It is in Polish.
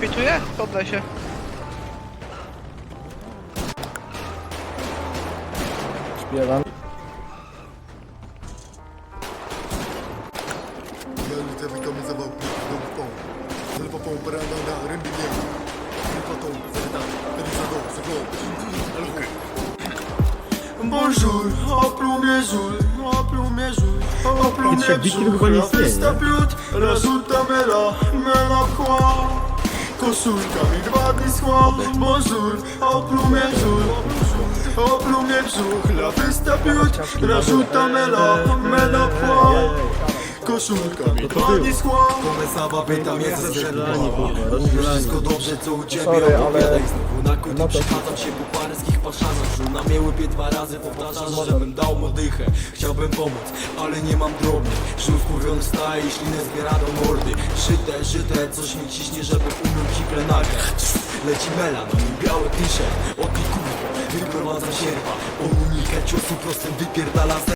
pituje? Poddaj się. Śpiewam. Realite witamy za wałki, dom pą. Zlepa pą, parana, rębi nie. Zlepa tą, zerda, Elisa go, sego. Alwo. Bonjour, en plombier Trzech biki chyba nie istnieje, resulta. Koszulka mi dwa dni schła, bonjour, en plombier jour, en plombier jour, la festa piut, resulta me la, me la croix. Koszulka mi dwa dni schła. Komesawa pyta mnie ze rozdzielanie. wszystko dobrze co u ciebie Sorry, ale- opowiadaj znowu na kółty to- przychadzam się po paryskich Żona mnie łypie dwa razy powtarzasz, żebym dał mu dychę. Chciałbym pomóc, ale nie mam drobnych Żółw kurwiony wstaje i ślinę zbiera do mordy. Żyte, żyte, coś mi ciśnie, żeby umył kiple nagle Leci mela, no i biały t-shirt. Od kurwa, wyprowadza sierpa. On unika ciosu prostym wypierdala